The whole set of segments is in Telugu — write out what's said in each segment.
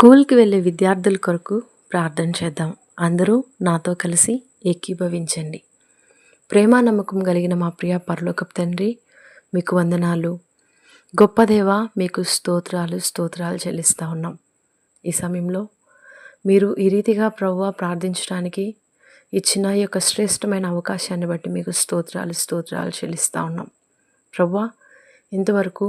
స్కూల్కి వెళ్ళే విద్యార్థుల కొరకు ప్రార్థన చేద్దాం. అందరూ నాతో కలిసి ఏకీభవించండి. ప్రేమ నమ్మకం కలిగిన మా ప్రియ పరలోకపు తండ్రి మీకు వందనాలు. గొప్ప దేవ మీకు స్తోత్రాలు స్తోత్రాలు చెల్లిస్తూ ఉన్నాం. ఈ సమయంలో మీరు ఈ రీతిగా ప్రవ్వ ప్రార్థించడానికి ఇచ్చిన ఈ యొక్క శ్రేష్టమైన అవకాశాన్ని బట్టి మీకు స్తోత్రాలు స్తోత్రాలు చెల్లిస్తూ ఉన్నాం. ప్రవ్వ ఇంతవరకు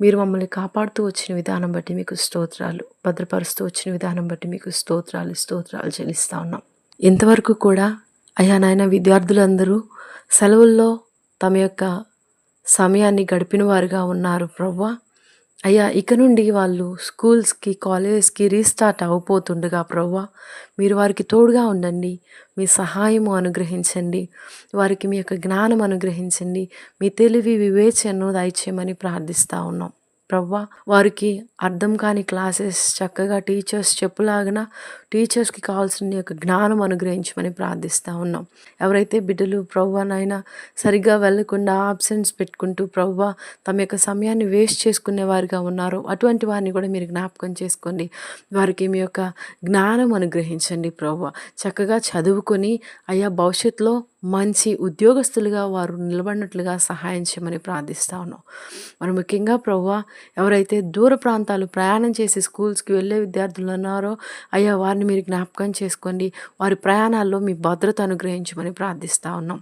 మీరు మమ్మల్ని కాపాడుతూ వచ్చిన విధానం బట్టి మీకు స్తోత్రాలు భద్రపరుస్తూ వచ్చిన విధానం బట్టి మీకు స్తోత్రాలు స్తోత్రాలు చెల్లిస్తూ ఉన్నాం. ఇంతవరకు కూడా అయ్యా నాయన విద్యార్థులందరూ సెలవుల్లో తమ యొక్క సమయాన్ని గడిపిన వారుగా ఉన్నారు. ప్రవ్వా అయ్యా ఇక నుండి వాళ్ళు స్కూల్స్కి కాలేజెస్కి రీస్టార్ట్ అవ్వబోతుండగా ప్రవ్వా మీరు వారికి తోడుగా ఉండండి. మీ సహాయము అనుగ్రహించండి. వారికి మీ యొక్క జ్ఞానం అనుగ్రహించండి. మీ తెలివి వివేచనను దయచేయమని ప్రార్థిస్తూ ఉన్నాం. ప్రవ్వా వారికి అర్థం కాని క్లాసెస్ చక్కగా టీచర్స్ చెప్పులాగిన టీచర్స్కి కావాల్సిన యొక్క జ్ఞానం అనుగ్రహించమని ప్రార్థిస్తూ ఉన్నాం. ఎవరైతే బిడ్డలు ప్రవ్వనైనా సరిగ్గా వెళ్ళకుండా ఆబ్సెంట్స్ పెట్టుకుంటూ ప్రవ్వ తమ యొక్క సమయాన్ని వేస్ట్ చేసుకునే వారిగా ఉన్నారో అటువంటి వారిని కూడా మీరు జ్ఞాపకం చేసుకోండి. వారికి మీ యొక్క జ్ఞానం అనుగ్రహించండి ప్రవ్వ. చక్కగా చదువుకొని అయ్యా భవిష్యత్తులో మంచి ఉద్యోగస్తులుగా వారు నిలబడినట్లుగా సహాయం చేయమని ప్రార్థిస్తా ఉన్నాం. మరి ముఖ్యంగా ప్రవ్వ ఎవరైతే దూర ప్రాంతాలు ప్రయాణం చేసి స్కూల్స్కి వెళ్ళే విద్యార్థులు ఉన్నారో అయ్యా వారిని మీరు జ్ఞాపకం చేసుకోండి. వారి ప్రయాణాల్లో మీ భద్రత అనుగ్రహించమని ప్రార్థిస్తూ ఉన్నాం.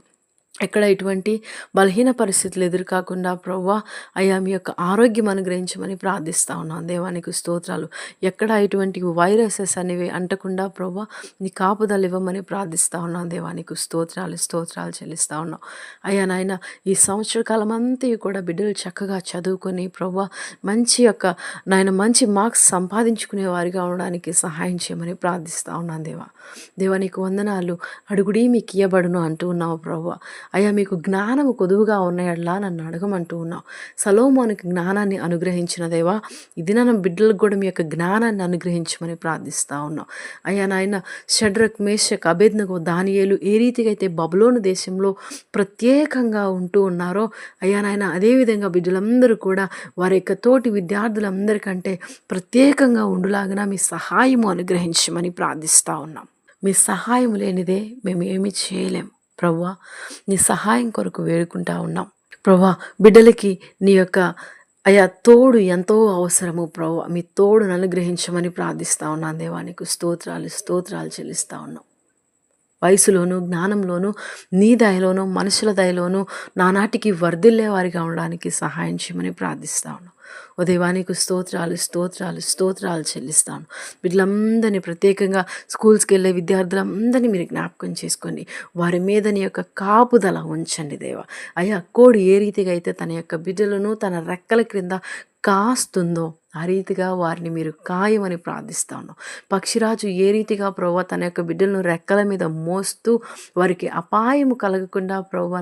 ఎక్కడ ఇటువంటి బలహీన పరిస్థితులు ఎదురుకాకుండా ప్రవ్వా అయ్యా మీ యొక్క ఆరోగ్యం అనుగ్రహించమని ప్రార్థిస్తూ ఉన్నాను దేవానికి స్తోత్రాలు. ఎక్కడ ఇటువంటి వైరసెస్ అనేవి అంటకుండా ప్రవ్వా నీ కాపుదలు ఇవ్వమని ప్రార్థిస్తూ ఉన్నాను దేవానికి స్తోత్రాలు స్తోత్రాలు చెల్లిస్తూ ఉన్నాం. అయ్యా నాయన ఈ సంవత్సర కాలం అంతా కూడా బిడ్డలు చక్కగా చదువుకొని ప్రవ్వా మంచి యొక్క నాయన మంచి మార్క్స్ సంపాదించుకునే వారిగా ఉండడానికి సహాయం చేయమని ప్రార్థిస్తూ ఉన్నాను దేవా. దేవానికి వందనాలు. అడుగుడి మీకు ఇయ్యబడును అంటూ ఉన్నావు ప్రవ్వా. అయ్యా మీకు జ్ఞానము కొదువుగా ఉన్నాయడ్లా నన్ను అడగమంటూ ఉన్నావు. సలోమోనికి జ్ఞానాన్ని అనుగ్రహించిన దేవా ఇది నన్ను బిడ్డలకు కూడా మీ యొక్క జ్ఞానాన్ని అనుగ్రహించమని ప్రార్థిస్తూ ఉన్నాం అయ్యా నాయన షడ్రక్ మేషక్ అభేద్నకు దానియేలు ఏ రీతిగా అయితే బబులోను దేశంలో ప్రత్యేకంగా ఉంటూ ఉన్నారో అయ్యా నాయన అదేవిధంగా బిడ్డలందరూ కూడా వారి యొక్క తోటి విద్యార్థులందరికంటే ప్రత్యేకంగా ఉండులాగిన మీ సహాయము అనుగ్రహించమని ప్రార్థిస్తూ ఉన్నాం. మీ సహాయం లేనిదే మేము ఏమీ చేయలేం. ప్రవ్వా నీ సహాయం కొరకు వేడుకుంటా ఉన్నాం. ప్రవ్వా బిడ్డలకి నీ యొక్క అయా తోడు ఎంతో అవసరము ప్రవ్వా మీ తోడును అనుగ్రహించమని ప్రార్థిస్తా ఉన్నాను దేవానికి స్తోత్రాలు స్తోత్రాలు చెల్లిస్తా ఉన్నాం. వయసులోను జ్ఞానంలోను నీ దయలోను మనుషుల దయలోను నానాటికి వర్ధిల్లే వారిగా ఉండడానికి సహాయం చేయమని ప్రార్థిస్తా ఉన్నాను ఓ దేవానికి స్తోత్రాలు స్తోత్రాలు స్తోత్రాలు చెల్లిస్తాను వీళ్ళందరినీ ప్రత్యేకంగా స్కూల్స్కి వెళ్ళే విద్యార్థులందరినీ మీరు జ్ఞాపకం చేసుకోండి వారి మీద నీ యొక్క కాపుదల ఉంచండి దేవ. అయ్యా కోడి ఏ రీతిగా అయితే తన యొక్క బిడ్డలను తన రెక్కల క్రింద కాస్తుందో ఆ రీతిగా వారిని మీరు కాయమని ప్రార్థిస్తాను. పక్షిరాజు ఏ రీతిగా ప్రభు తన యొక్క బిడ్డలను రెక్కల మీద మోస్తూ వారికి అపాయము కలగకుండా ప్రభు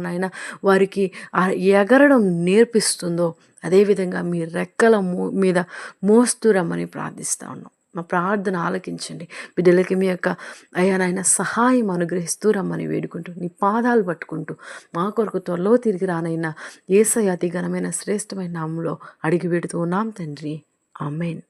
వారికి ఎగరడం నేర్పిస్తుందో అదేవిధంగా మీ రెక్కల మీద మోస్తూ రమ్మని ప్రార్థిస్తా ఉన్నాం మా ప్రార్థన ఆలకించండి. బిడ్డలకి మీ యొక్క అయ్యానైనా సహాయం అనుగ్రహిస్తూ రమ్మని వేడుకుంటూ నీ పాదాలు పట్టుకుంటూ మా కొరకు త్వరలో తిరిగి రానైనా ఏసయ అతి ఘనమైన శ్రేష్టమైన నామంలో అడిగి పెడుతూ ఉన్నాం తండ్రి. అమ్మేన్